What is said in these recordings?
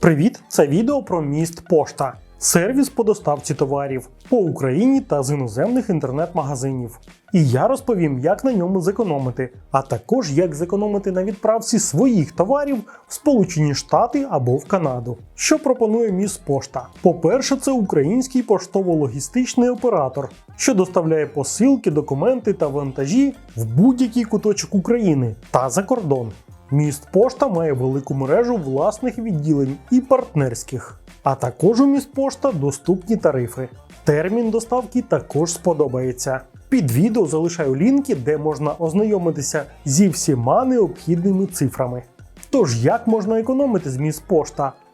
Привіт! Це відео про міст Пошта. Сервіс по доставці товарів по Україні та з іноземних інтернет-магазинів. І я розповім, як на ньому зекономити, а також як зекономити на відправці своїх товарів в Сполучені Штати або в Канаду. Що пропонує міст Пошта? По-перше, це український поштово-логістичний оператор, що доставляє посилки, документи та вантажі в будь-який куточок України та за кордон. Міст Пошта має велику мережу власних відділень і партнерських. А також у міст Пошта доступні тарифи. Термін доставки також сподобається. Під відео залишаю лінки, де можна ознайомитися зі всіма необхідними цифрами. Тож, як можна економити з міст?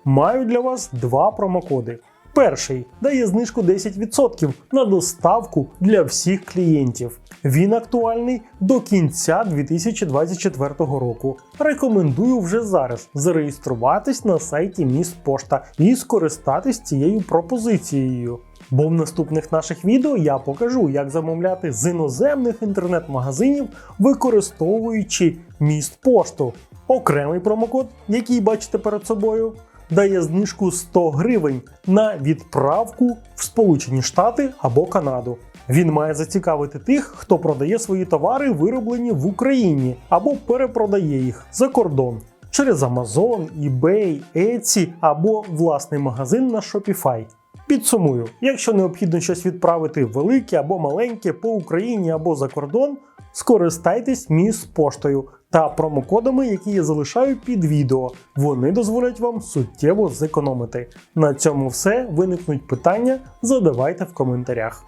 Маю для вас два промокоди. Перший дає знижку 10% на доставку для всіх клієнтів. Він актуальний до кінця 2024 року. Рекомендую вже зараз зареєструватись на сайті Міст Пошта і скористатись цією пропозицією. Бо в наступних наших відео я покажу, як замовляти з іноземних інтернет-магазинів, використовуючи міст пошту. Окремий промокод, який бачите перед собою, дає знижку 100 гривень на відправку в Сполучені Штати або Канаду. Він має зацікавити тих, хто продає свої товари, вироблені в Україні, або перепродає їх за кордон через Amazon, eBay, Etsy або власний магазин на Shopify. Підсумую, якщо необхідно щось відправити велике або маленьке по Україні або за кордон, скористайтесь міс поштою та промокодами, які я залишаю під відео. Вони дозволять вам суттєво зекономити. На цьому все. Виникнуть питання, задавайте в коментарях.